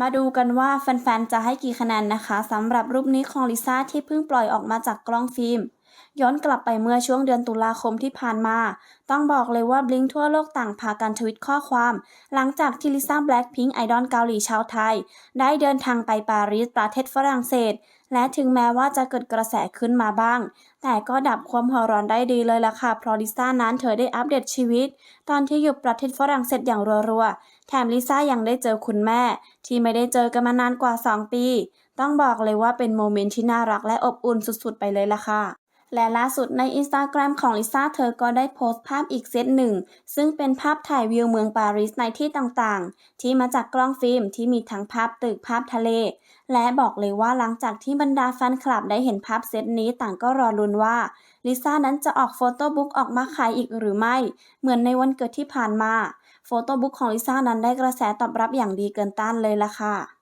มาดูกันว่าแฟนๆ จะให้กี่คะแนนนะคะสำหรับรูปนี้ของลิซ่าที่เพิ่งปล่อยออกมาจากกล้องฟิล์ม ย้อนกลับไปเมื่อช่วงเดือนตุลาคมที่ผ่านมา ต้องบอกเลยว่าบลิงทั่วโลกต่างพากันทวิตข้อความ หลังจากที่ลิซ่าแบล็คพิงค์ไอดอลเกาหลีชาวไทย ได้เดินทางไปปารีสประเทศฝรั่งเศส และถึงแม้ว่าจะเกิดกระแสขึ้นมาบ้าง แต่ก็ดับความหัวร้อนได้ดีเลยล่ะค่ะ เพราะลิซ่านั้นเธอได้อัปเดตชีวิต ตอนที่อยู่ประเทศฝรั่งเศสอย่างรัวๆ แถมลิซ่ายังได้เจอคุณแม่ ที่ไม่ได้เจอกันมานานกว่า 2 ปี ต้องบอกเลยว่าเป็นโมเมนต์ที่น่ารักและอบอุ่นสุดๆ ไปเลยล่ะค่ะ และล่าสุดในอินสตาแกรมของลิซ่าเธอก็ได้โพสต์ภาพอีกเซตหนึ่ง ซึ่งเป็นภาพถ่ายวิวเมืองปารีสในที่ต่างๆ ที่มาจากกล้องฟิล์มที่มีทั้งภาพตึกภาพทะเล และบอกเลยว่าหลังจากที่บรรดาแฟนคลับได้เห็นภาพเซตนี้ต่างก็รอลุ้นว่าลิซ่านั้นจะออกโฟโต้บุ๊กออกมาขายอีกหรือไม่ เหมือนในวันเกิดที่ผ่านมา โฟโต้บุ๊กของลิซ่านั้นได้กระแสตอบรับอย่างดีเกินต้านเลยล่ะค่ะ